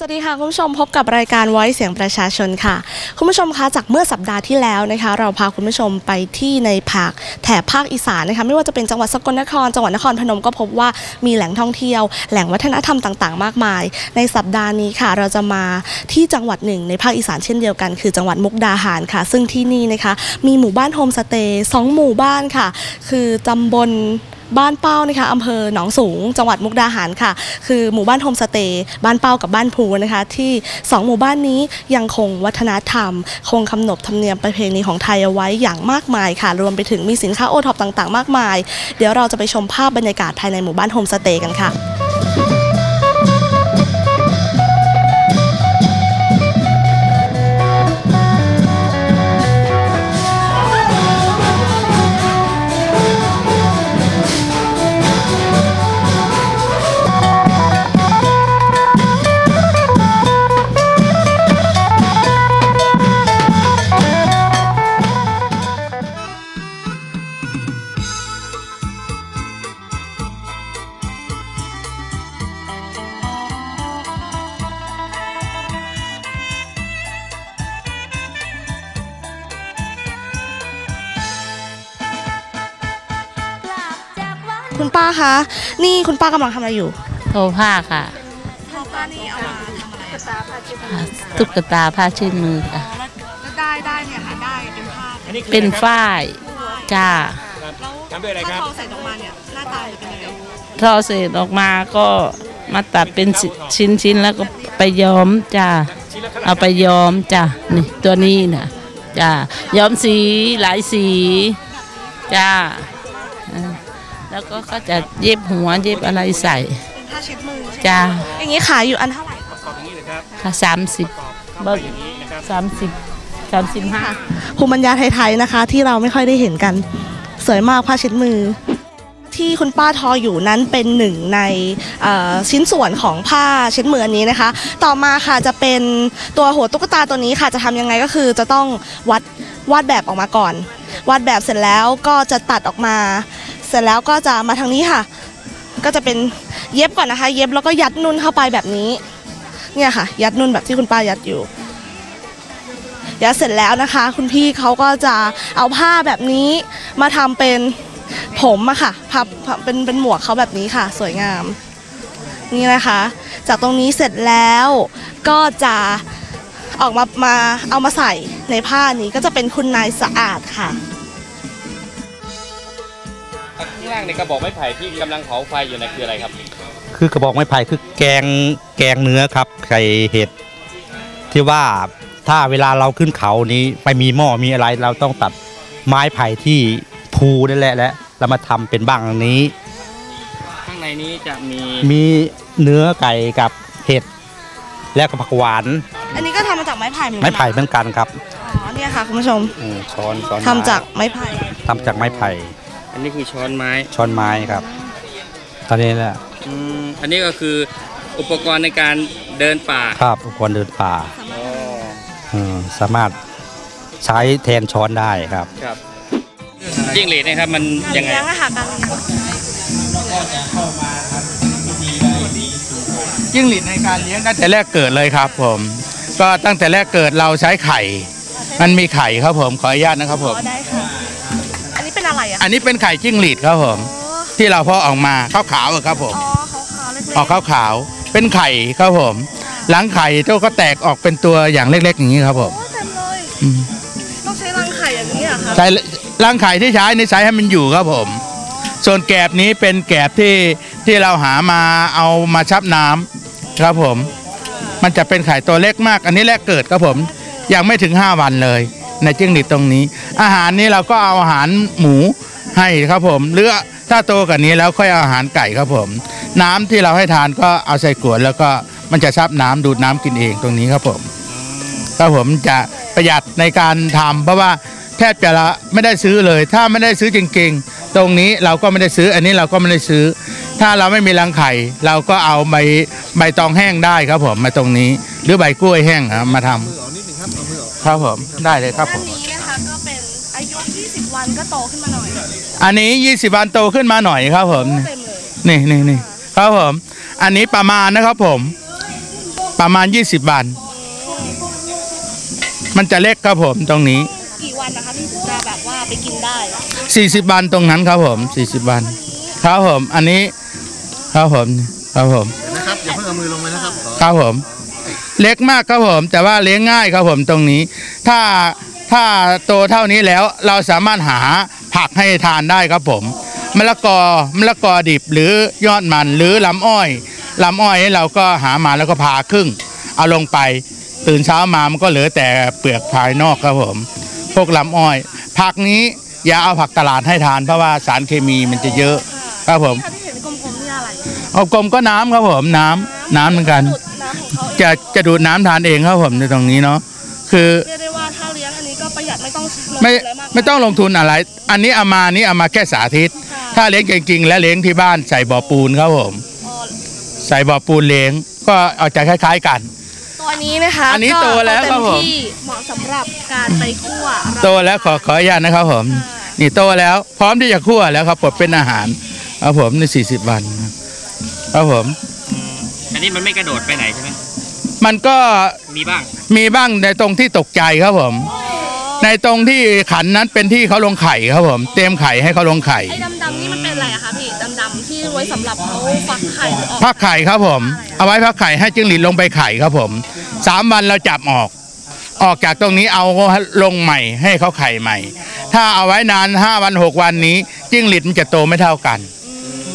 สวัสดีค่ะคุณผู้ชมพบกับรายการไว้เสียงประชาชนค่ะ คุณผู้ชมคะจากเมื่อสัปดาห์ที่แล้วนะคะ เราพาคุณผู้ชมไปที่ในภาคแถบภาคอีสานนะคะไม่ว่าจะเป็นจังหวัดสกลนคร จังหวัดนครพนมก็พบว่ามีแหล่งท่องเที่ยว แหล่งวัฒนธรรมต่างๆ มากมาย ในสัปดาห์นี้ค่ะ เราจะมาที่จังหวัดหนึ่งในภาคอีสานเช่นเดียวกันคือจังหวัดมุกดาหารค่ะ ซึ่งที่นี่นะคะมีหมู่บ้านโฮมสเตย์สองหมู่บ้านค่ะ คือตำบล บ้านเป้านะคะอำเภอหนองสูง จังหวัดมุกดาหารค่ะ คือหมู่บ้านโฮมสเตย์บ้านเป้ากับบ้านภูนะคะ ที่ 2 หมู่บ้านนี้ยังคงวัฒนธรรม คงคำนบธรรมเนียมประเพณีของไทยเอาไว้อย่างมากมายค่ะ รวมไปถึงมีสินค้าโอท็อปต่างๆ มากมาย เดี๋ยวเราจะไปชมภาพบรรยากาศภายในหมู่บ้านโฮมสเตย์กันค่ะ คุณป้าคะ นี่คุณป้ากำลังทำอะไรอยู่ โทรผ้าค่ะป้านี่เอามาทำอะไรตุ๊กตาผ้าชื่นมือค่ะแล้วได้ได้เนี่ยค่ะได้เป็นภาพอันนี้คือเป็นอะไรครับฝ้ายจ้าครับแล้วทำด้วยอะไรครับถ้าทอใส่ออกมาเนี่ยหน้าตาจะเป็นยังไงทอเสร็จออกมาก็มาตัดเป็นชิ้นชิ้นๆแล้วก็ไปย้อมจ้าชิ้นละเท่าไหร่เอาไปย้อมจ้านี่ตัวนี้นะจ้าย้อมสีหลายสีจ้าเออ แล้วก็เขาจะเย็บหัวเย็บอะไรใส่เป็นผ้าเช็ดมือใช่ไหมจ้าอย่างนี้ขายอยู่อันเท่าไหร่คะประกอบอย่างนี้เลยครับค่ะสามสิบประกอบอย่างนี้นะครับสามสิบสามสิบห้าภูมิปัญญาไทยๆนะคะ ที่เราไม่ค่อยได้เห็นกัน สวยมากผ้าเช็ดมือ ที่คุณป้าทออยู่นั้นเป็นหนึ่งในเอ่อชิ้นส่วนของผ้าเช็ดมืออันนี้นะคะ ต่อมาค่ะจะเป็นตัวหัวตุ๊กตาตัวนี้ค่ะจะทำยังไงก็คือจะต้องวัดวาดแบบออกมาก่อนวาดแบบเสร็จแล้วก็จะตัดออกมา เสร็จแล้วก็จะมาทางนี้ค่ะ ก็จะเป็นเย็บก่อนนะคะ เย็บแล้วก็ยัดนุ่นเข้าไปแบบนี้ เนี่ยค่ะ ยัดนุ่นแบบที่คุณป้ายัดอยู่ยัดเสร็จแล้วนะคะ คุณพี่เขาก็จะเอาผ้าแบบนี้มาทำเป็นผมอะค่ะพับเป็นเป็นหมวกเขาแบบนี้ค่ะ สวยงาม นี่นะคะ จากตรงนี้เสร็จแล้วก็จะออกมามาเอามาใส่ในผ้านี้ก็จะเป็นคุณนายสะอาดค่ะางล่างในกระบอกไม้ไผ่ที่กำลังเผาไฟอยู่นะคืออะไรครับ คือกระบอกไม้ไผ่คือแกงแกงเนื้อครับไข่เห็ดที่ว่าถ้าเวลาเราขึ้นเขานี้ไม่มีหม้อมีอะไรเราต้องตัดไม้ไผ่ที่ภูนั่นแหละและเรามาทำเป็นบ้างอันนี้ ข้างในนี้จะมีมีเนื้อไก่กับเห็ดและก็ผักหวานอันนี้ก็ทำมาจากไม้ไผ่เหมือนกัไม้นไผ่เหมือนกันครับอ๋อเนี่ยค่ะคุณผู้ชมอืมช้อนช้อนทำจากไม้ไผ่ ทำจากไม้ไผ่ อันนี้คือช้อนไม้ช้อนไม้ครับ ตอนนี้แหละอืมอันนี้ก็คืออุปกรณ์ในการเดินป่าครับอุปกรณ์เดินป่าอ๋ออืมสามารถใช้แทนช้อนได้ครับครับจิ้งหรีดนะครับมันยังไงเลี้ยงอะค่ะการเลี้ยงจิ้งหรีดในการเลี้ยงตั้งแต่แรกเกิดเลยครับผม ก็ตั้งแต่แรกเกิดเราใช้ไข่ มันมีไข่ครับผมขออนุญาตนะครับผมอ๋อได้ค่ะอันนี้เป็น อะไรอะอันนี้เป็นไข่จิ้งหรีดครับผม ที่เราเพาะออกมาขาวขาวๆอะครับผมอ๋อขาวๆเล็กๆออกขาวขาวๆเป็นไข่ครับผม หลังไข่เจ้าก็แตกออกเป็นตัวอย่างเล็กๆอย่างนี้ครับผมโอ้เต็มเลยอืมต้องใช้รังไข่อย่างนี้เหรอะคะใช้รังไข่ที่ใช้ในใช้ให้มันอยู่ครับผม ส่วนแกบนี้เป็นแกบที่ที่เราหามาเอามาชับน้ำครับผม มันจะเป็นไข่ตัวเล็กมาก อันนี้แรกเกิดครับผม ยังไม่ถึง 5 วันเลย ในจิ้งหรีดตรงนี้ อาหารนี้เราก็เอาอาหารหมูให้ครับผมหรือถ้าโตกว่านี้แล้วค่อยเอาอาหารไก่ครับผม น้ำที่เราให้ทานก็เอาใส่ขวดแล้วก็มันจะซับน้ำดูดน้ำกินเองตรงนี้ครับผมครับผมจะประหยัดในการทำเพราะว่าแทบจะละไม่ได้ซื้อเลย ถ้าไม่ได้ซื้อจริงๆ ตรงนี้เราก็ไม่ได้ซื้อ อันนี้เราก็ไม่ได้ซื้อ ถ้าเราไม่มีรังไข่ เราก็เอาใบใบตองแห้งได้ครับผมมาตรงนี้ หรือใบกล้วยแห้งมาทำ ครับผม ได้เลยครับผอันม นี้นะคะก็เป็นอายุ 20 วันก็โตขึ้นมาหน่อยอันนี้ 20วันโตขึ้นมาหน่อยครับผม เต็มเลยนี่นี่นี่ครับผม อันนี้ประมาณนะครับผม ประมาณ 20วัน มันจะเล็กครับผมตรงนี้ กี่วันนะคะที่จะแบบว่าไปกินได้ 40วันตรงนั้นครับผม 40วันครับผม อันนี้ครับผมครับผมนะครับอย่าเพิ่งเอามือลงไปนะครับขอครับผม เล็กมากครับผม แต่ว่าเลี้ยงง่ายครับผมตรงนี้ ถ้าถ้าโตเท่านี้แล้วเราสามารถหาผักให้ทานได้ครับผมมะละกอมะละกอดิบหรือยอดมันหรือลำอ้อยลำอ้อยเราก็หามาแล้วก็ผ่าครึ่ง เอาลงไปตื่นเช้ามามันก็เหลือแต่เปลือกภายนอกครับผม พวกลำอ้อย ผักนี้อย่าเอาผักตลาดให้ทานเพราะว่าสารเคมีมันจะเยอะ ครับผมที่เห็นกลมๆนี่อะไรเอากลมก็น้ำครับผมน้ำน้ำเหมือนกัน ดูดน้ำของเขาเองจะจะดูดน้ำทานเองครับผมในตรงนี้เนาะคือเรียกได้ว่าถ้าเลี้ยงอันนี้ก็ประหยัดไม่ต้องลงไม่ทุนอะไรมากไม่ต้องลงทุนอะไร อันนี้เอามานี่เอามาแค่สาธิต ถ้าเลี้ยงจริงๆ และเลี้ยงที่บ้านใส่บ่อปูนครับผมอ๋อใส่บ่อปูนเลี้ยงก็เอาใจคล้าย ๆกันตัวนี้นะคะอันนี้ก็โตแล้วครับผมเต็ที่เหมาะสำหรับการไปคั่วโตแล้วขอขออนุญาตนะครับผม นี่โตแล้วพร้อมที่จะคั่วแล้วครับผมเป็นอาหารครับผมใน 40 วันครับผม อันนี้มันไม่กระโดดไปไหนใช่ไหมมันก็มีบ้าง มีบ้างในตรงที่ตกใจครับผม ในตรงที่ขันนั้นเป็นที่เขาลงไข่ครับผม เตรียมไข่ให้เขาลงไข่ไอ้ดำๆนี่มันเป็นอะไรอะคะพี่ดำๆที่ไว้สำหรับเขาฟักไข่หรือออกพักไข่ครับผม เอาไว้พักไข่ให้จิ้งหรีดลงไปไข่ครับผมสามวันเราจับออก ออกจากตรงนี้เอาลงใหม่ให้เขาไข่ใหม่ ถ้าเอาไว้นานห้าวันหกวันนี้ จิ้งหรีดมันจะโตไม่เท่ากัน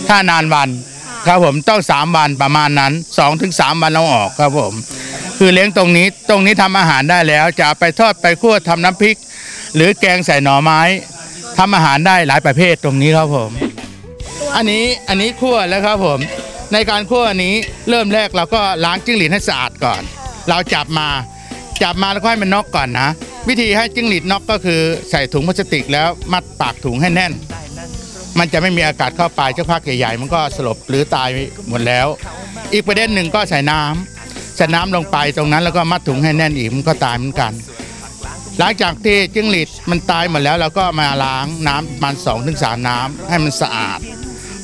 ถ้านานวัน ครับผมต้องสามวันประมาณนั้นสองถึงสามวันเราออกครับผม คือเลี้ยงตรงนี้ตรงนี้ทำอาหารได้แล้ว จะไปทอดไปคั่วทำน้ำพริก หรือแกงใส่หน่อไม้ทำอาหารได้หลายประเภทตรงนี้ครับผม อันนี้อันนี้คั่วแล้วครับผม ในการคั่วนี้เริ่มแรกเราก็ล้างจิ้งหรีดให้สะอาดก่อน เราจับมาจับมาแล้วก็ให้มันน็อกก่อนนะ วิธีให้จิ้งหรีดน็อกก็คือใส่ถุงพลาสติกแล้วมัดปากถุงให้แน่น มันจะไม่มีอากาศเข้าไปเจ้าพักใหญ่ๆมันก็สลบหรือตายหมดแล้ว อีกประเด็นหนึ่งก็ใส่น้ำใส่น้ำลงไปตรงนั้นแล้วก็มัดถุงให้แน่นอีกมันก็ตายเหมือนกัน หลังจากที่จิ้งหรีดมันตายหมดแล้วเราก็มาล้างน้ำประมันสองถึงสามน้ำให้มันสะอาด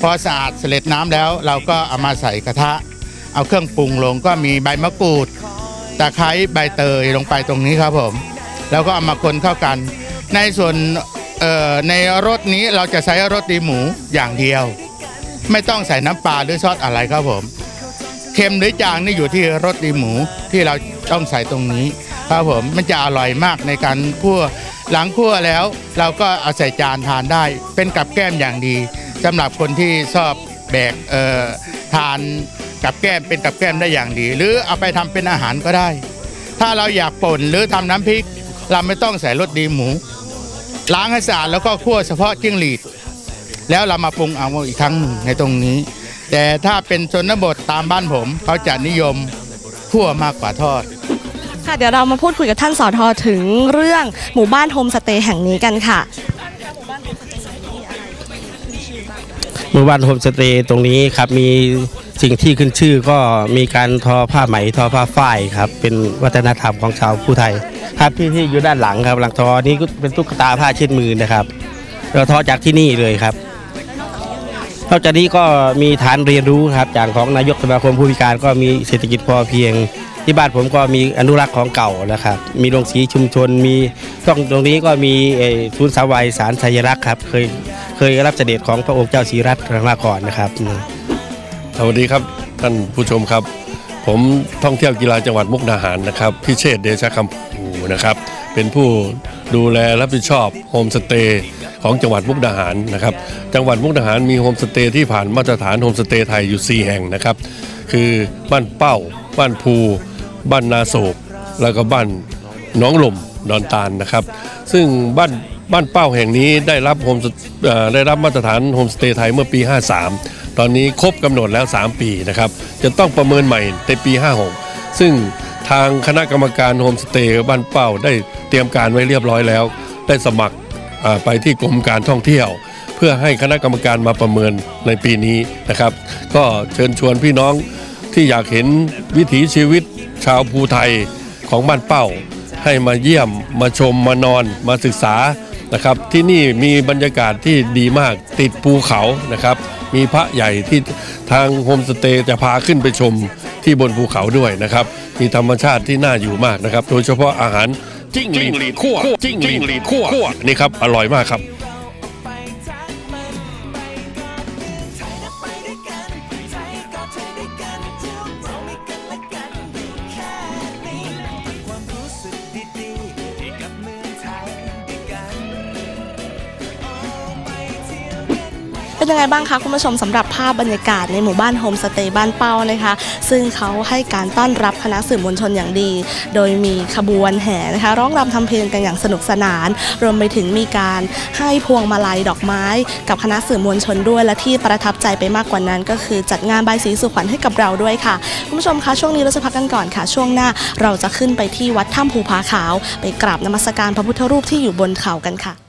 พอสะอาดเสร็จน้ำแล้วเราก็เอามาใส่กระทะ เอาเครื่องปรุงลงก็มีใบมะกรูดตะไคร้ใบเตยลงไปตรงนี้ครับผม แล้วก็เอามาคนเข้ากัน ในส่วน ในรสนี้เราจะใช้รสดีหมูอย่างเดียว ไม่ต้องใส่น้ำปลาหรือซอสอะไรครับผมเค็มหรือจางนี่อยู่ที่รสดีหมูที่เราต้องใส่ตรงนี้ครับผมมันจะอร่อยมากในการคั่วหลังคั่วแล้ว เราก็เอาใส่จานทานได้ เป็นกับแก้มอย่างดีสำหรับคนที่ชอบแบกเอ่อทานกับแก้มเป็นกับแก้มได้อย่างดี หรือเอาไปทำเป็นอาหารก็ได้ ถ้าเราอยากป่นหรือทำน้ำพริก เราไม่ต้องใส่รสดีหมู ล้างให้สะอาดแล้วก็คั่วเฉพาะจิ้งหรีด แล้วเรามาปรุงเอาอีกครั้งหนึ่งในตรงนี้ แต่ถ้าเป็นชนบทตามบ้านผม เขาจะนิยมคั่วมากกว่าทอดค่ะเดี๋ยวเรามาพูดคุยกับท่านสอทอถึงเรื่องหมู่บ้านโฮมสเตย์แห่งนี้กันค่ะหมู่บ้านโฮมสเตย์ตรงนี้ครับมี สิ่งที่ขึ้นชื่อก็มีการทอผ้าไหมทอผ้าฝ้ายครับ เป็นวัฒนธรรมของชาวผู้ไทย ครับที่ที่อยู่ด้านหลังครับหลังทอนี้ก็เป็นตุ๊กตาผ้าเช็ดมือนะครับ เราทอจากที่นี่เลยครับนอกจากนี้ก็มีฐานเรียนรู้ครับจากของนายกสมาคมผู้พิการก็มีเศรษฐกิจพอเพียง ที่บ้านผมก็มีอนุรักษ์ของเก่านะครับ มีโรงสีชุมชนมีช่องตรงนี้ก็มีเอ่อศูนย์สาวัยสารชัยรักษ์ครับ เคยเคยรับเสด็จของพระองค์เจ้าศรีรัตน์มาก่อนนะครับ สวัสดีครับท่านผู้ชมครับ ผมท่องเที่ยวกีฬาจังหวัดมุกดาหารนะครับพิเชษฐ์เดชะคำภูนะครับ เป็นผู้ดูแลรับผิดชอบโฮมสเตย์ของจังหวัดมุกดาหารนะครับ จังหวัดมุกดาหารมีโฮมสเตย์ที่ผ่านมาตรฐานโฮมสเตย์ไทยอยู่ 4 แห่งนะครับ คือบ้านเป้า บ้านภู บ้านนาโศก แล้วก็บ้านน้องลมดอนตาลนะครับ ซึ่งบ้านบ้านเป้าแห่งนี้ได้รับโฮมได้รับมาตรฐานโฮมสเตย์ไทยเมื่อปี 53 ตอนนี้ครบกำหนดแล้ว 3 ปีนะครับจะต้องประเมินใหม่ในปี 56 ซึ่งทางคณะกรรมการโฮมสเตย์บ้านเป้าได้เตรียมการไว้เรียบร้อยแล้ว ได้สมัครไปที่กรมการท่องเที่ยว เพื่อให้คณะกรรมการมาประเมินในปีนี้นะครับ ก็เชิญชวนพี่น้องที่อยากเห็นวิถีชีวิตชาวภูไทยของบ้านเป้า ให้มาเยี่ยมมาชมมานอนมาศึกษานะครับ ที่นี่มีบรรยากาศที่ดีมากติดภูเขานะครับ มีพระใหญ่ที่ทางโฮมสเตย์จะพาขึ้นไปชมที่บนภูเขาด้วยนะครับ มีธรรมชาติที่น่าอยู่มากนะครับ โดยเฉพาะอาหารจิ้งหรีดคั่วจิ้งหรีดคั่วนี่ครับอร่อยมากครับ ยังไงบ้างคะคุณผู้ชมสำหรับภาพบรรยากาศในหมู่บ้านโฮมสเตย์บ้านเป้านะคะ ซึ่งเขาให้การต้อนรับคณะสื่อมวลชนอย่างดี โดยมีขบวนแห่นะคะ ร้องรำทำเพลงกันอย่างสนุกสนาน รวมไปถึงมีการให้พวงมาลัยดอกไม้ กับคณะสื่อมวลชนด้วย และที่ประทับใจไปมากกว่านั้น ก็คือจัดงานใบสีสุขวัญให้กับเราด้วยค่ะคุณผู้ชมคะช่วงนี้เราจะพักกันก่อนค่ะ ช่วงหน้าเราจะขึ้นไปที่วัดถ้ำภูผาขาว ไปกราบนมัสการพระพุทธรูปที่อยู่บนเขากันค่ะ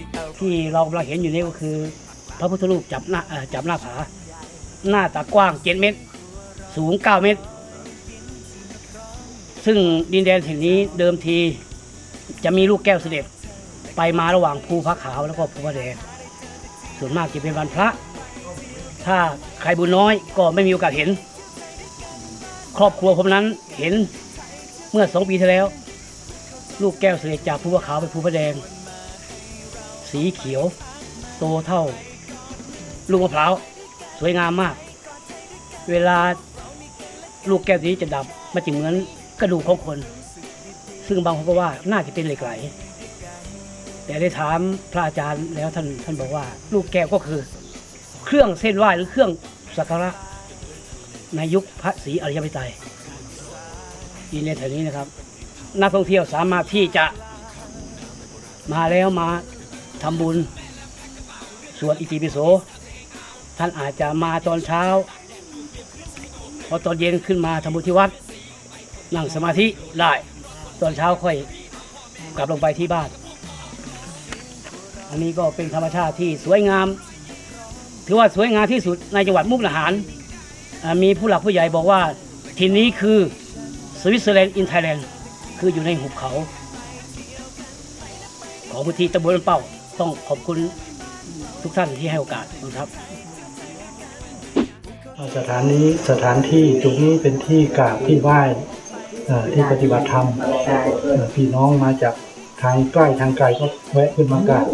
ที่อร่อยที่เรากำลังเห็นอยู่นี่ก็คือ พระพุทธรูปจับหน้าจับหน้าผาหน้าตากว้าง7เมตร สูง9เมตร ซึ่งดินแดนแห่งนี้เดิมทีจะมีลูกแก้วเสด็จไปมาระหว่างภูพระขาวแล้วก็ภูพระแดงส่วนมากจะเป็นวันพระ ถ้าใครบุญน้อยก็ไม่มีโอกาสเห็น ครอบครัวผมนั้นเห็นเมื่อสองปีที่แล้ว ลูกแก้วเสด็จจากภูพระขาวไปภูพระแดง สีเขียว โตเท่า ลูกมะพร้าวสวยงามมาก เวลาลูกแก้วนี้จะดับมันจะเหมือนกระดูกของคน ซึ่งบางคนก็ว่าน่าจะเป็นเหล็กไหล แต่ได้ถามพระอาจารย์แล้วท่านท่านบอกว่า ลูกแก้วก็คือ เครื่องเส้นไหว้หรือเครื่องสักการะในยุคพระศรีอริยมิไตรยินในแถวนี้นะครับ นักท่องเที่ยวสามารถที่จะมาแล้วมา ทำบุญ สวดอิติปิโส ท่านอาจจะมาตอนเช้า พอตอนเย็นขึ้นมาทำบุญที่วัด นั่งสมาธิได้ ตอนเช้าค่อยกลับลงไปที่บ้าน อันนี้ก็เป็นธรรมชาติที่สวยงาม ถือว่าสวยงามที่สุดในจังหวัดมุกดาหาร มีผู้หลักผู้ใหญ่บอกว่าทีนี้คือสวิตเซอร์แลนด์อินไทยแลนด์คืออยู่ในหุบเขา ของพื้นที่ตำบลเป้า ต้องขอบคุณทุกท่านที่ให้โอกาสนะครับ สถานนี้สถานที่ตรงนี้เป็นที่กราบที่ไหว้ที่ปฏิบัติธรรมพี่น้องมาจากทางใกล้ทางไกลก็แวะขึ้นมากราบ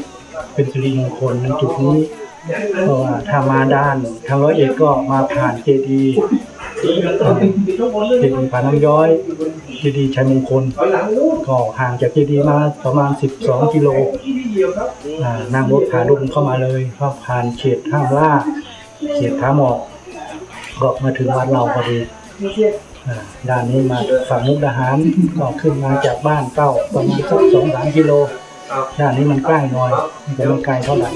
เป็นสิริมงคลในจุดนี้เพราะว่าถ้ามาด้านทางร้อยเอ็ดก็มาผ่านเจดีย์เจดีย์ผาน้ำย้อย ดีย์ชัยมงคลก็ห่างจากเจดีย์มาประมาณ 12 กิโลอ่านั่งรถขาลุ่มเข้ามาเลยก็ผ่านเขตห้ามล่าเขตท้าหมอกก็มาถึงวัดเราพอดีอ่าด้านนี้มาฝั่งมุกดาหารก็ขึ้นมาจากบ้านเก้าประมาณสักสองสามกิโลด้านนี้มันใกล้หน่อยมันจะไม่ไกลเท่าไหร่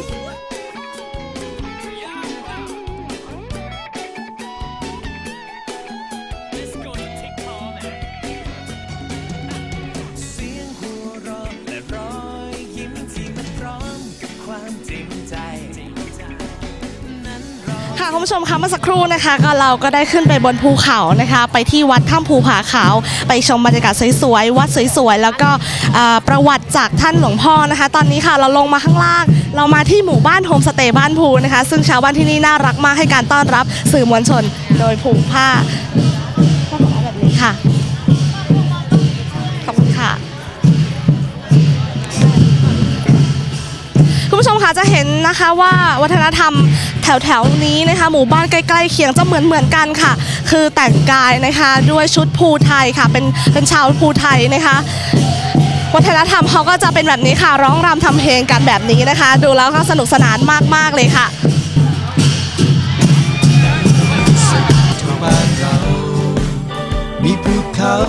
ค่ะคุณผู้ชมคะเมื่อสักครู่นะคะก็เราก็ได้ขึ้นไปบนภูเขานะคะ ไปที่วัดถ้ำภูผาขาวไปชมบรรยากาศสวยๆวัดสวยๆแล้วก็อ่อประวัติจากท่านหลวงพ่อนะคะ ตอนนี้ค่ะเราลงมาข้างล่าง เรามาที่หมู่บ้านโฮมสเตย์บ้านภูนะคะ ซึ่งชาวบ้านที่นี่น่ารักมากให้การต้อนรับสื่อมวลชนโดยผูกผ้า ค่ะจะเห็นนะคะว่าวัฒนธรรมแถวๆนี้นะคะ หมู่บ้านใกล้ๆเคียงจะเหมือนเหมือนๆกันค่ะ คือแต่งกายนะคะด้วยชุดภูไทยค่ะ เป็นเป็นชาวภูไทยนะคะ วัฒนธรรมเขาก็จะเป็นแบบนี้ค่ะ ร้องรำทำเพลงกันแบบนี้นะคะ ดูแล้วก็สนุกสนานมากๆเลยค่ะ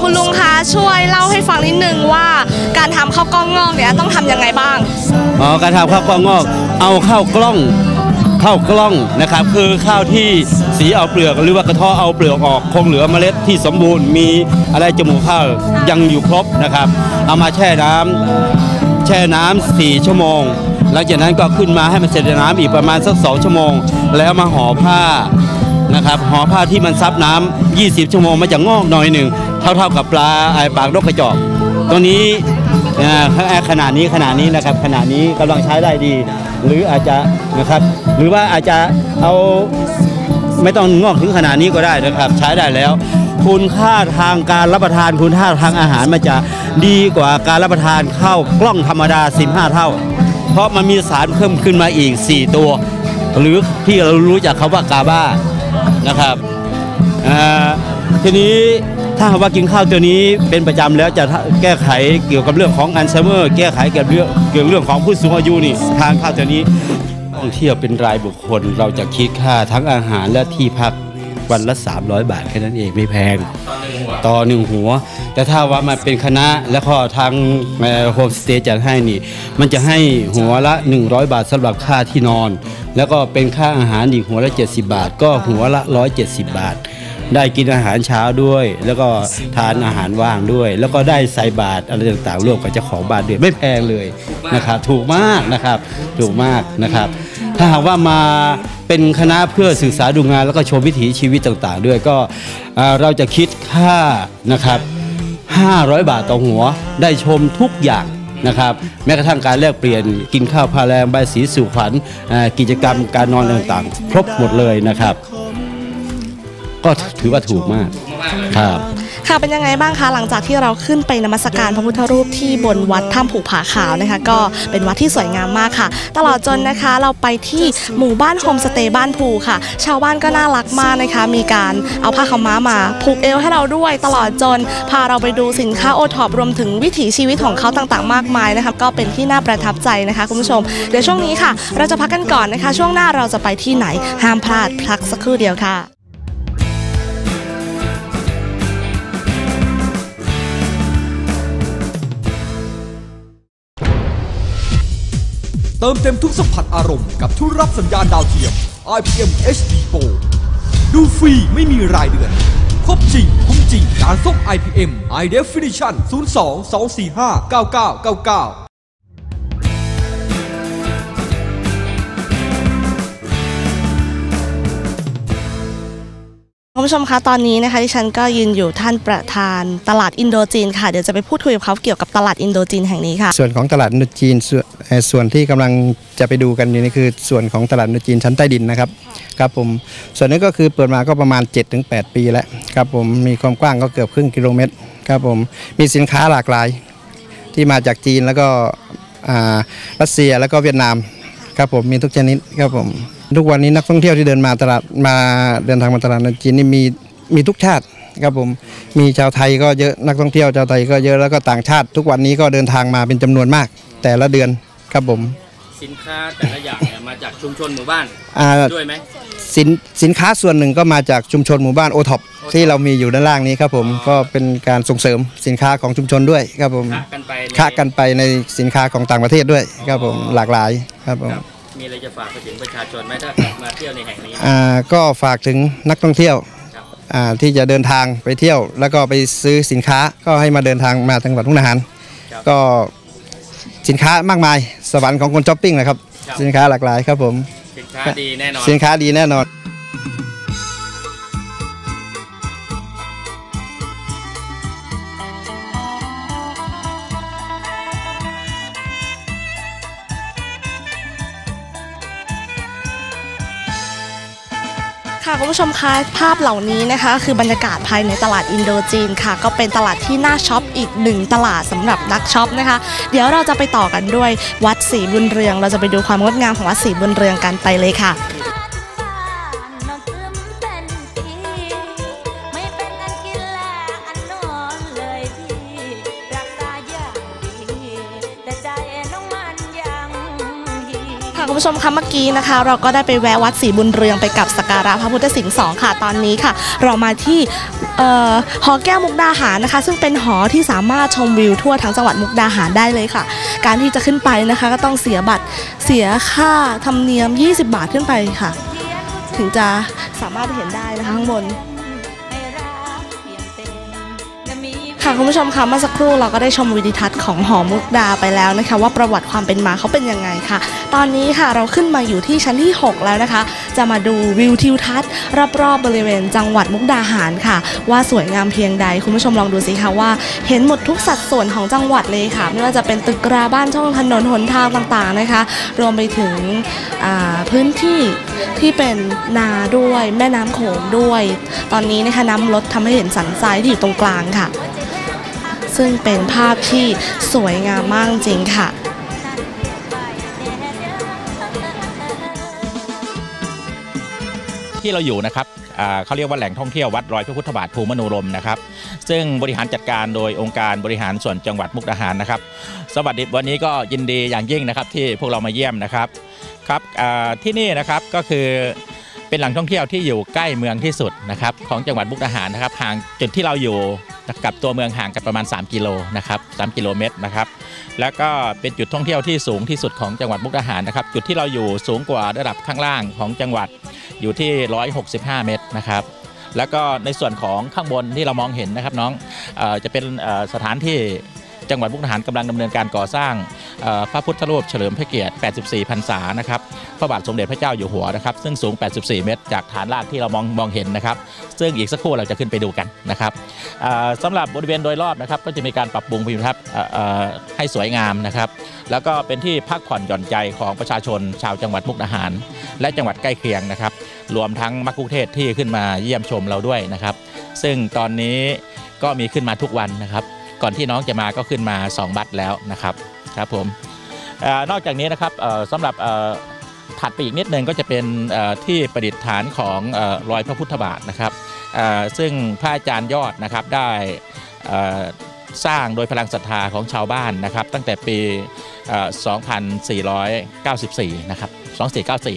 คุณลุงคะช่วยเล่าให้ฟังนิดนึงว่า การทำข้าวกล้องงอกเนี่ยต้องทำยังไงบ้างอ๋อการทำข้าวกล้องงอก เอาข้าวกล้องข้าวกล้องนะครับคือข้าวที่สีเอาเปลือกหรือว่ากระเทาะเอาเปลือกออกคงเหลือเมล็ดที่สมบูรณ์มีอะไรจมูกข้าวยังอยู่ครบนะครับ เอามาแช่น้ำแช่น้ำสี่ชั่วโมง หลังจากนั้นก็ขึ้นมาให้มันเสด็จน้ำอีกประมาณสักสองชั่วโมง แล้วมาห่อผ้า นะครับห่อผ้าที่มันซับน้ำ20 ชั่วโมงมันจะงอกหน่อยหนึ่งเท่าๆกับปลาไอ้ปากนกกระจอกตัวนี้ขนาดนี้ขนาดนี้นะครับขนาดนี้กำลังใช้ได้ดี หรืออาจจะนะครับหรือว่าอาจจะเอาไม่ต้องงอกถึงขนาดนี้ก็ได้นะครับ ใช้ได้แล้ว คุณค่าทางการรับประทานคุณค่าทางอาหารมันจะดีกว่าการรับประทานข้าวกล้องธรรมดา 15 เท่า เพราะมันมีสารเพิ่มขึ้นมาอีก 4 ตัว หรือที่เรารู้จักคาว่ากาบ้า นะครับอ่าทีนี้ถ้าหากว่ากินข้าวตัวนี้เป็นประจำแล้วจะแก้ไขเกี่ยวกับเรื่องของอัลไซเมอร์ แก้ไขเกี่ยวกับเรื่องเกี่ยวกับเรื่องของผู้สูงอายุนี่ทานข้าวตัวนี้ท่องเที่ยวเป็นรายบุคคลเราจะคิดค่าทั้งอาหารและที่พักวันละ 300 บาทแค่นั้นเองไม่แพง ต่อหนึ่งหัว แต่ถ้าว่ามันเป็นคณะแล้วก็ทางโฮมสเตย์จัดให้นี่ มันจะให้หัวละ 100 บาทสำหรับค่าที่นอน แล้วก็เป็นค่าอาหารอีกหัวละ 70 บาท ก็หัวละ 170 บาท ได้กินอาหารเช้าด้วย แล้วก็ทานอาหารว่างด้วย แล้วก็ได้ใส่บาตรอะไรต่างๆร่วมกับเจ้าของบ้านด้วยไม่แพงเลยนะครับถูกมากนะครับถูกมากนะครับ ถ้าหากว่ามาเป็นคณะเพื่อศึกษาดูงานแล้วก็ชมวิถีชีวิตต่างๆ ด้วยก็เราจะคิดค่านะครับ 500 บาทต่อหัว ได้ชมทุกอย่างนะครับ แม้กระทั่งการแลกเปลี่ยนกินข้าวพาแรงใบสีสู่ขวัญกิจกรรมการนอนต่างๆ ครบหมดเลยนะครับ ก็ถือว่าถูกมากครับ ค่ะเป็นยังไงบ้างคะหลังจากที่เราขึ้นไปนมัสการพระพุทธรูปที่บนวัดถ้ำผูผาขาวนะคะ ก็เป็นวัดที่สวยงามมากค่ะ ตลอดจนนะคะเราไปที่หมู่บ้านโฮมสเตย์บ้านภูค่ะ ชาวบ้านก็น่ารักมากนะคะ มีการเอาผ้าขาวม้ามาผูกเอวให้เราด้วย ตลอดจนพาเราไปดูสินค้าโอท็อปรวมถึงวิถีชีวิตของเขาต่างๆ มากมายนะคะก็เป็นที่น่าประทับใจนะคะคุณผู้ชมเดี๋ยวช่วงนี้ค่ะ เราจะพักกันก่อนนะคะ ช่วงหน้าเราจะไปที่ไหนห้ามพลาดพักสักครู่เดียวค่ะ เติมเต็มทุกสัมผัสอารมณ์กับทุกรับสัญญาณดาวเทียม IPM HD Pro ดูฟรีไม่มีรายเดือน ครบจริง คุ้มจริงการส่ง IPM High Definition 02 245 9999 คุณผู้ชมคะตอนนี้นะคะที่ฉันก็ยืนอยู่ท่านประธานตลาดอินโดจีนค่ะ เดี๋ยวจะไปพูดคุยกับเขาเกี่ยวกับตลาดอินโดจีนแห่งนี้ค่ะ ส่วนของตลาดอินโดจีนส่วนเอ่อส่วนที่กำลังจะไปดูกันอยู่นี่คือส่วนของตลาดอินโดจีนชั้นใต้ดินนะครับครับผมส่วนนี้ก็คือเปิดมาก็ประมาณ 7-8 ปีแล้วครับผมมีความกว้างก็เกือบครึ่งกิโลเมตรครับผมมีสินค้าหลากหลาย ที่มาจากจีนแล้วก็อ่ารัสเซียแล้วก็เวียดนาม ครับผมมีทุกชนิดครับผม ทุกวันนี้นักท่องเที่ยวที่เดินมาตลาดมาเดินทางมาตลาดนโดจีนนี่มีมีทุกชาติครับผมมีชาวไทยก็เยอะนักท่องเที่ยวชาวไทยก็เยอะแล้วก็ต่างชาติ ทุกวันนี้ก็เดินทางมาเป็นจำนวนมาก แต่ละเดือนครับผม สินค้าแต่ละอย่าง มาจากชุมชนหมู่บ้านอ่าด้วยไหม สินสินค้าส่วนหนึ่งก็มาจากชุมชนหมู่บ้านโอท็อปที่เรามีอยู่ด้านล่างนี้ครับผมก็เป็นการส่งเสริมสินค้าของชุมชนด้วยครับผมค้ากันไปใน ค้ากันไปในสินค้าของต่างประเทศด้วยครับผมหลากหลายครับผมมีอะไรจะฝากไปถึงประชาชนไหมถ้ามาเที่ยวในแห่งนี้ อ่าก็ฝากถึงนักท่องเที่ยวอ่าที่จะเดินทางไปเที่ยว แล้วก็ไปซื้อสินค้าก็ให้มาเดินทางมาทางจังหวัดมุกดาหาร ก็สินค้ามากมายสวรรค์ของคนช้อปปิ้งนะครับ สินค้าหลากหลายครับผม สินค้าดีแน่นอน สินค้าดีแน่นอน คุณผู้ชมคะภาพเหล่านี้นะคะ คือบรรยากาศภายในตลาดอินโดจีนค่ะ ก็เป็นตลาดที่น่าช็อปอีกหนึ่งตลาดสำหรับนักช็อปนะคะ เดี๋ยวเราจะไปต่อกันด้วยวัดศรีบุญเรือง เราจะไปดูความงดงามของวัดศรีบุญเรืองกันไปเลยค่ะ คุณผู้ชมคะเมื่อกี้นะคะ เราก็ได้ไปแวะวัดศรีบุญเรืองไปกับสักการะพระพุทธสิงห์สองค่ะตอนนี้ค่ะ เรามาที่หอแก้วมุกดาหารนะคะ ซึ่งเป็นหอที่สามารถชมวิวทั่วทั้งจังหวัดมุกดาหารได้เลยค่ะ การที่จะขึ้นไปนะคะ ก็ต้องเสียบัตรเสียค่าธรรมเนียม 20 บาทขึ้นไปค่ะ ถึงจะสามารถเห็นได้นะคะข้างบน ค่ะคุณผู้ชมคะเมื่อสักครู่เราก็ได้ชมวิดีทัศน์ของหอมุกดาไปแล้วนะคะ ว่าประวัติความเป็นมาเขาเป็นยังไงค่ะ ตอนนี้ค่ะเราขึ้นมาอยู่ที่ชั้นที่ 6 แล้วนะคะ จะมาดูวิวทิวทัศน์รอบๆบริเวณจังหวัดมุกดาหารค่ะ ว่าสวยงามเพียงใด คุณผู้ชมลองดูสิคะว่า เห็นหมดทุกสัดส่วนของจังหวัดเลยค่ะ ไม่ว่าจะเป็นตึกราบ้านช่องถนนหนทางต่างๆนะคะ รวมไปถึงพื้นที่ที่เป็นนาด้วยแม่น้ำโขงด้วย ตอนนี้นะคะน้ำลดทำให้เห็นสันทรายที่อยู่ตรงกลางค่ะ ซึ่งเป็นภาพที่สวยงามมากจริงค่ะที่เราอยู่นะครับเขาเรียกว่าแหล่งท่องเที่ยววัดรอยพระพุทธบาทภูมิโนรมนะครับ ซึ่งบริหารจัดการโดยองค์การบริหารส่วนจังหวัดมุกดาหารนะครับ สวัสดีวันนี้ก็ยินดีอย่างยิ่งนะครับที่พวกเรามาเยี่ยมนะครับ ครับที่นี่นะครับก็คือ เป็นแหล่งท่องเที่ยวที่อยู่ใกล้เมืองที่สุดนะครับของจังหวัดมุกดาหารนะครับห่างจุดที่เราอยู่กับตัวเมืองห่างกันประมาณ 3 กิโลนะครับ3กิโลเมตรนะครับแล้วก็เป็นจุดท่องเที่ยวที่สูงที่สุดของจังหวัดมุกดาหารนะครับจุดที่เราอยู่สูงกว่าระดับข้างล่างของจังหวัดอยู่ที่ 165 เมตรนะครับแล้วก็ในส่วนของข้างบนที่เรามองเห็นนะครับน้องออจะเป็นสถานที่จังหวัดมุกดาหารกำลังดำเนินการก่อสร้าง พระพุทธรูปเฉลิมพระเกียรติ 84 พรรษานะครับพระบาทสมเด็จพระเจ้าอยู่หัวนะครับซึ่งสูง 84 เมตร จากฐานรากที่เรามองมองเห็นนะครับ ซึ่งอีกสักครู่เราจะขึ้นไปดูกันนะครับสำหรับบริเวณโดยรอบนะครับ ก็จะมีการปรับปรุงภูมิทัศน์ให้สวยงามนะครับ แล้วก็เป็นที่พักผ่อนหย่อนใจของประชาชนชาวจังหวัดมุกดาหาร และจังหวัดใกล้เคียงนะครับ รวมทั้งมักคุเทศที่ขึ้นมาเยี่ยมชมเราด้วยนะครับ ซึ่งตอนนี้ก็มีขึ้นมาทุกวันนะครับ ก่อนที่น้องจะมาก็ขึ้นมา 2 บัตรแล้วนะครับ ครับผมอนอกจากนี้นะครับสำหรับถัดไปอีกนิดนึงก็จะเป็นที่ประดิษฐานของรอยพระพุทธบาทนะครับซึ่งพระอาจารย์ยอดนะครับได้สร้างโดยพลังศรัทธาของชาวบ้านนะครับ ตั้งแต่ปีเอ่อ2494 นะครับ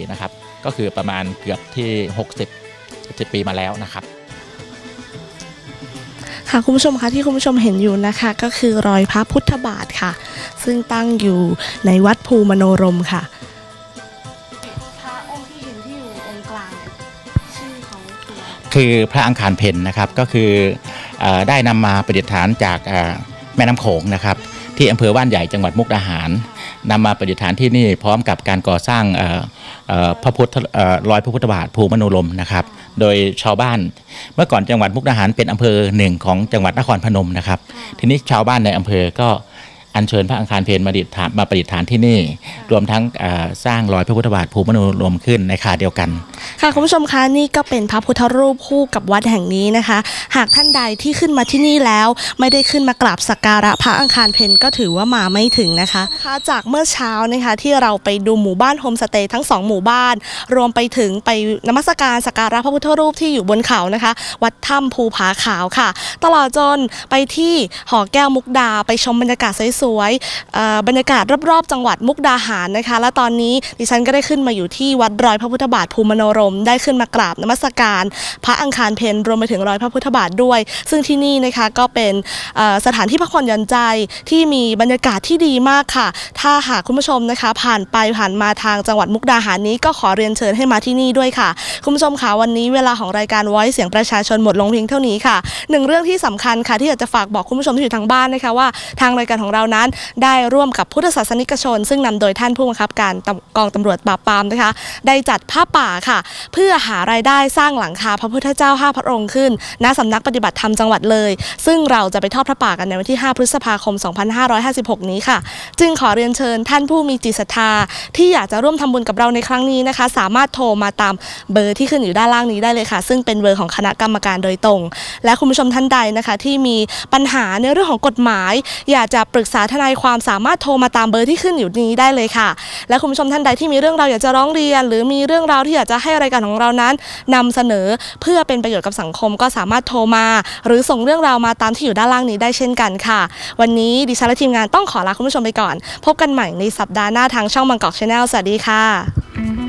2494 นะครับ ก็คือประมาณเกือบที่ 60 70 ปีมาแล้วนะครับ ค่ะคุณผู้ชมคะที่คุณผู้ชมเห็นอยู่นะคะ ก็คือรอยพระพุทธบาทค่ะ ซึ่งตั้งอยู่ในวัดภูมโนรมค่ะพระองค์ที่เห็นที่อยู่องค์กลางชื่อเขาคือคือพระอังคารเพนนะครับก็คือเออได้นำมาประดิษฐานจากเอ่อแม่น้ำโขงนะครับ ที่อำเภอว่านใหญ่จังหวัดมุกดาหาร นำมาประดิษฐานที่นี่พร้อมกับการก่อสร้างเอ่อเอ่อพระพุทธเอ่อรอยพระพุทธบาทภูมิมโนรมนะครับ โดยชาวบ้านเมื่อก่อนจังหวัดมุกดาหารเป็นอำเภอหนึ่งของจังหวัดนครพนมนะครับ ทีนี้ชาวบ้านในอำเภอก็ อัญเชิญพระอังคารเพนมาประดิษฐานมาประดิษฐานที่นี่ รวมทั้งเอ่อสร้างรอยพระพุทธบาทภูมิมโนรมขึ้นในคาเดียวกัน ค่ะคุณผู้ชมคะนี่ก็เป็นพระพุทธรูปคู่กับวัดแห่งนี้นะคะ หากท่านใดที่ขึ้นมาที่นี่แล้ว ไม่ได้ขึ้นมากราบสักการะพระอังคารเพนก็ถือว่ามาไม่ถึงนะคะค่ะจากเมื่อเช้านะคะที่เราไปดูหมู่บ้านโฮมสเตย์ทั้งสองหมู่บ้าน รวมไปถึงไปนมัสการสักการะพระพุทธรูปที่อยู่บนเขานะคะ วัดถ้ำภูผาขาวค่ะ ตลอดจนไปที่หอแก้วมุกดาไปชมบรรยากาศสวยๆเอ่อบรรยากาศรอบๆ จังหวัดมุกดาหารนะคะ และตอนนี้ดิฉันก็ได้ขึ้นมาอยู่ที่วัดรอยพระพุทธบาทภูมิมโนรม ได้ขึ้นมากราบนมัสการ พระอังคารเพนรวมไปถึงรอยพระพุทธบาทด้วย ซึ่งที่นี่นะคะก็เป็นสถานที่พักผ่อนหย่อนใจที่มีบรรยากาศที่ดีมากค่ะ ถ้าหากคุณผู้ชมนะคะ ผ่านไปผ่านมาทางจังหวัดมุกดาหารนี้ก็ขอเรียนเชิญให้มาที่นี่ด้วยค่ะ คุณผู้ชมค่ะวันนี้เวลาของรายการ Voice เสียงประชาชนหมดลงเพียงเท่านี้ค่ะหนึ่งเรื่องที่สำคัญค่ะที่อยากจะฝากบอกคุณผู้ชมที่อยู่ทางบ้านนะคะว่าทางรายการของเรานั้น ได้ร่วมกับพุทธศาสนิกชน ซึ่งนำโดยท่านผู้บังคับการกองตำรวจปราบปรามนะคะ ได้จัดผ้าป่าค่ะ เพื่อหารายได้สร้างหลังคาพระพุทธเจ้าห้าพระองค์ขึ้นณสำนักปฏิบัติธรรมจังหวัดเลย ซึ่งเราจะไปทอดพระป่ากันในวันที่ 5 พฤษภาคม 2556 นี้ค่ะ จึงขอเรียนเชิญท่านผู้มีจิตศรัทธา ที่อยากจะร่วมทำบุญกับเราในครั้งนี้นะคะ สามารถโทรมาตามเบอร์ที่ขึ้นอยู่ด้านล่างนี้ได้เลยค่ะ ซึ่งเป็นเบอร์ของคณะกรรมการโดยตรง และคุณผู้ชมท่านใดนะคะ ที่มีปัญหาในเรื่องของกฎหมาย อยากจะปรึกษาทนายความสามารถโทรมาตามเบอร์ที่ขึ้นอยู่นี้ได้เลยค่ะ และคุณผู้ชมท่านใดที่มีเรื่องราวอยากจะร้องเรียน หรือมีเรื่องราวที่อยากจะให้รายการของเรานั้นนำเสนอเพื่อเป็นประโยชน์กับสังคมก็สามารถโทรมา หรือส่งเรื่องราวมาตามที่อยู่ด้านล่างนี้ได้เช่นกันค่ะ วันนี้ดิฉันและทีมงานต้องขอลาคุณผู้ชมไปก่อน พบกันใหม่ในสัปดาห์หน้าทางช่องบางกอกชาแนลสวัสดีค่ะ